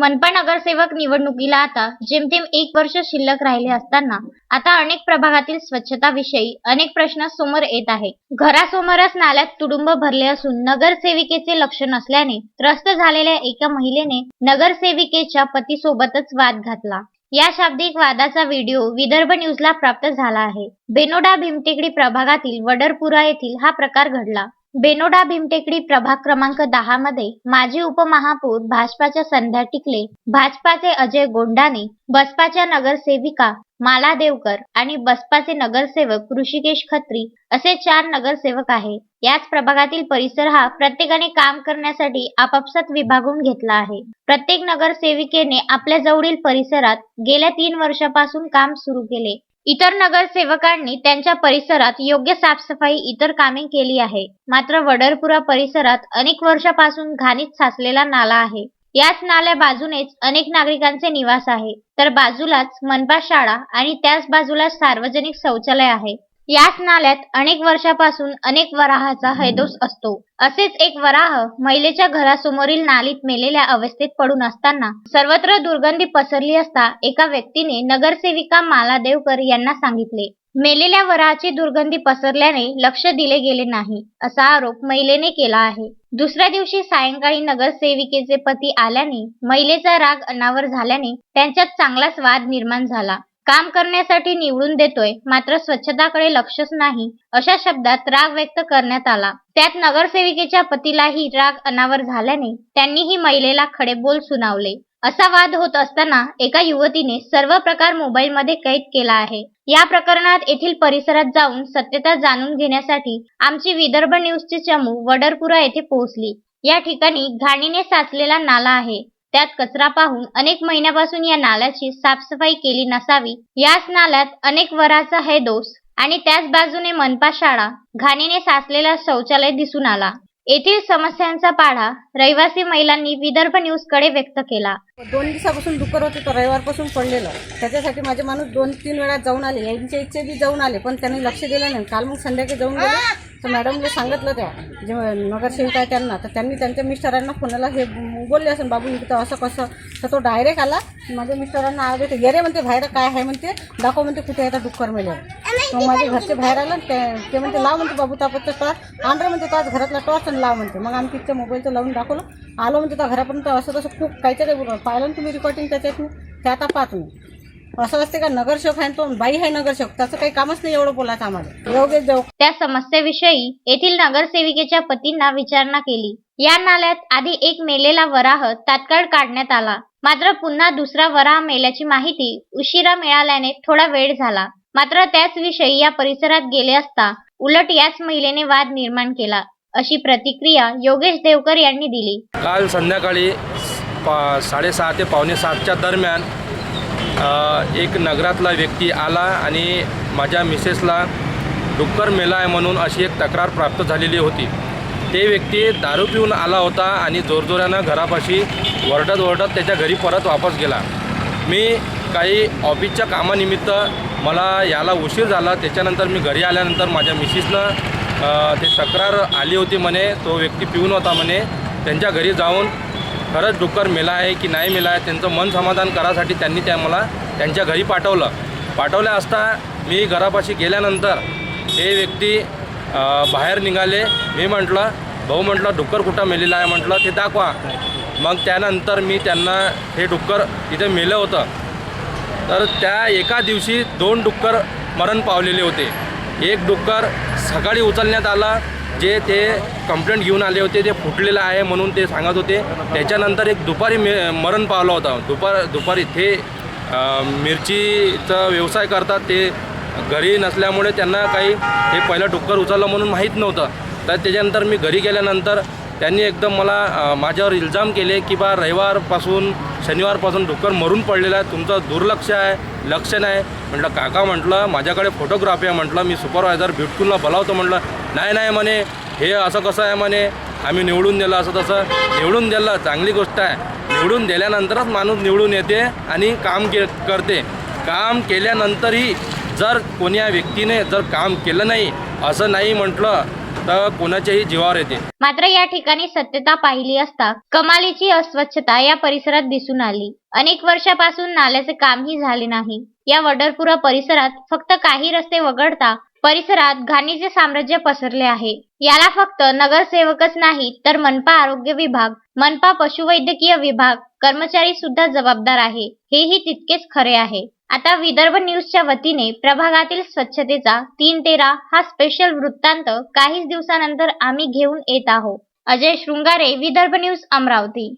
मनपा नगरसेवक निवडणुकीला आता जेमतेम एक वर्ष शिल्लक राहिले असताना आता अनेक प्रभागातील स्वच्छता विषयी अनेक प्रश्न समोर येत आहे घरासमोरच नाल्यात तुडुंब भरले असून नगरसेविकेचे लक्ष नसल्याने त्रस्त झालेल्या एका महिलेने नगरसेविकेच्या पतीसोबतच वाद घातला. या शाब्दिक वादाचा व्हिडिओ विदर्भ न्यूजला प्राप्त झाला आहे. बेनोडा भीमटेकडी प्रभागातील वडरपुरा येथील हा प्रकार घडला. बेनोडा भीमटेकडी प्रभाग क्रमांक दहा मध्ये माजी उपमहापौर भाजपाच्या संध्या टिकले भाजपाचे अजय गोंडाने बसपाच्या नगरसेविका माला देवकर आणि बसपाचे नगरसेवक ऋषिकेश खत्री असे चार नगरसेवक आहे. याच प्रभागातील परिसर हा प्रत्येकाने काम करण्यासाठी आपापसात विभागून घेतला आहे. प्रत्येक नगरसेविकेने आपल्या जवळील परिसरात गेल्या तीन वर्षापासून काम सुरू केले. इतर नगरसेवकांनी त्यांच्या परिसरात योग्य साफसफाई इतर कामे केली आहे. मात्र वडरपुरा परिसरात अनेक वर्षापासून घाणीत साचलेला नाला आहे. याच नाल्या बाजूनेच अनेक नागरिकांचे निवास आहे. तर बाजूलाच मनपा शाळा आणि त्याच बाजूला सार्वजनिक शौचालय आहे. याच नाल्यात अनेक वर्षापासून अनेक वराहाचा हैदोस असतो. असेच एक वराह महिलेच्या घरासमोरील नालीत मेलेल्या अवस्थेत पडून असताना सर्वत्र दुर्गंधी पसरली असता एका व्यक्तीने नगरसेविका माला देवकर यांना सांगितले. मेलेल्या वराहाची दुर्गंधी पसरल्याने लक्ष दिले गेले नाही असा आरोप महिलेने केला आहे. दुसऱ्या दिवशी सायंकाळी नगरसेविकेचे पती आल्याने महिलेचा राग अनावर झाल्याने त्यांच्यात चांगलाच वाद निर्माण झाला. काम करण्यासाठी निवडून देतोय मात्र स्वच्छताकडे लक्षच नाही अशा शब्दात राग व्यक्त करण्यात आला. त्यात नगरसेविकेच्या पतीलाही राग अनावर झाल्याने त्यांनीही महिलेला खडे बोल सुनावले. असा वाद होत असताना एका युवतीने सर्व प्रकार मोबाईलमध्ये कैद केला आहे. या प्रकरणात येथील परिसरात जाऊन सत्यता जाणून घेण्यासाठी आमची विदर्भ न्यूजची चमू वडरपुरा येथे पोहोचली. या ठिकाणी घाणीने साचलेला नाला आहे. त्यात कचरा पाहून अनेक महिन्यापासून या नाल्याची साफसफाई केली नसावी. याच नाल्यात अनेक वराचा हे दोष आणि त्याच बाजूने मनपा शाळा घाणीने साचलेला शौचालय दिसून आला. येथील समस्यांचा पाढा रहिवासी महिलांनी विदर्भ न्यूजकडे व्यक्त केला. दोन दिवसापासून दुकर होते तर रविवारपासून पडलेलं. त्याच्यासाठी माझे माणूस दोन तीन वेळा जाऊन आले. यांच्या इच्छे बी जाऊन आले पण त्यांनी लक्ष दिलं नाही. काल मग संध्याकाळी जाऊन गेले. तर मॅडमने सांगितलं त्या जेव्हा नगरसेविका आहे त्यांना तर त्यांनी त्यांच्या मिस्टरांना फोनाला हे बोलले असेल बाबू इथं असं कसं? तर तो डायरेक्ट आला. माझ्या मिस्टरांना आले ते गेले म्हणते बाहेर काय आहे? म्हणते दाखव म्हणते कुठे आहे डुक्कर मेले मग माझे घरचे बाहेर आलं ते ते म्हणते लाव म्हणते बाबू तापतचं टॉर्च आणलं म्हणते त्याच घरातला टॉर्च आणि लाव म्हणते. मग आम्ही तिथच्या मोबाईलचं लावून दाखवलं. आलो म्हणते त्या घरापर्यंत असं तसं खूप काहीतरी बोललं. पाहिलं ना तुम्ही रेकॉर्डिंग त्याच्यात ते आता पाहत तुम्ही असं असते का? नगरसेवक आहे तो बाई आहे नगरसेवक त्याचं काही कामच नाही एवढं बोलायचं आम्हाला. योग्य जाऊ. त्या समस्येविषयी येथील नगरसेविकेच्या पतींना विचारणा केली. या नाल्यात आधी एक मेलेला वराह तात्काळ काढण्यात आला. मात्र पुन्हा दुसरा वराह मेल्याची माहिती उशिरा मिळाल्याने थोडा वेळ झाला. मात्र त्याच विषयी या परिसरात गेले असता उलट याच महिलेने वाद निर्माण केला अशी प्रतिक्रिया योगेश देवकर यांनी दिली. काल संध्याकाळी पा साडेसहा ते पावणे सातच्या दरम्यान एक नगरातला व्यक्ती आला आणि माझ्या मिसेसला डुक्कर मेला आहे म्हणून अशी एक तक्रार प्राप्त झालेली होती. ते व्यक्ती दारू पिऊन आला होता आणि जोरजोरानं घरापाशी वरडत वरडत त्याच्या घरी परत वापस गेला. मी काही ऑफिसच्या कामानिमित्त मला याला उशीर झाला. त्याच्यानंतर मी घरी आल्यानंतर माझ्या मिसेसनं ते तक्रार आली होती म्हणे. तो व्यक्ती पिऊन होता म्हणे. त्यांच्या घरी जाऊन खरंच डुक्कर मेला आहे की नाही मेला आहे त्यांचं मन समाधान करासाठी त्यांनी त्या मला त्यांच्या घरी पाठवलं. पाठवल्या असता मी घरापाशी गेल्यानंतर हे व्यक्ती बाहेर निघाले. मी म्हटलं भाऊ म्हटलं डुक्कर कुठं मेलेलं आहे? म्हटलं ते दाखवा. मग त्यानंतर मी त्यांना हे डुक्कर इथे मेलं होतं. तर त्या एका दिवशी दोन डुक्कर मरण पावलेले होते. एक डुक्कर सकाळी उचलण्यात आला जे ते कंप्लेंट घेऊन आले होते ते फुटलेलं आहे म्हणून ते सांगत होते. त्याच्यानंतर एक दुपारी मे मरण पावलं होतं. दुपार दुपारी ते मिरचीचा व्यवसाय करतात. ते घरी नसल्यामुळे त्यांना काही हे पहिलं डुक्कर उचललं म्हणून माहीत नव्हतं. तर त्याच्यानंतर मी घरी गेल्यानंतर त्यांनी एकदम मला माझ्यावर इल्जाम केले की बा रविवारपासून शनिवारपासून डुक्कर मरून पडलेलं आहे. तुमचं दुर्लक्ष आहे लक्ष नाही. म्हटलं काका म्हटलं माझ्याकडे फोटोग्राफी आहे म्हटलं मी सुपरवायझर बिटकूलला बोलावतो म्हटलं नाही नाही म्हणे हे असं कसं आहे म्हणे आम्ही निवडून दिलं असं तसं. निवडून दिलं चांगली गोष्ट आहे. निवडून दिल्यानंतरच माणूस निवडून येते आणि काम के करते. काम केल्यानंतरही जर कोण्या व्यक्तीने जर काम केलं नाही असं नाही म्हटलं तर कोणाच्याही जीवावर येते. मात्र या ठिकाणी सत्यता पाहिली असता कमालीची अस्वच्छता या परिसरात दिसून आली. अनेक वर्षापासून नाल्याचे कामही झाले नाही. या वडरपुरा परिसरात फक्त काही रस्ते वगळता परिसरात घाणीचे साम्राज्य पसरले आहे. याला फक्त नगरसेवकच नाही तर मनपा आरोग्य विभाग मनपा पशुवैद्यकीय विभाग कर्मचारी सुद्धा जबाबदार आहे. हेही तितकेच खरे आहे. आता विदर्भ न्यूजच्या वतीने प्रभागातील स्वच्छतेचा तीन तेरा हा स्पेशल वृत्तांत काहीच दिवसानंतर आम्ही घेऊन येत आहोत. अजय शृंगारे विदर्भ न्यूज अमरावती.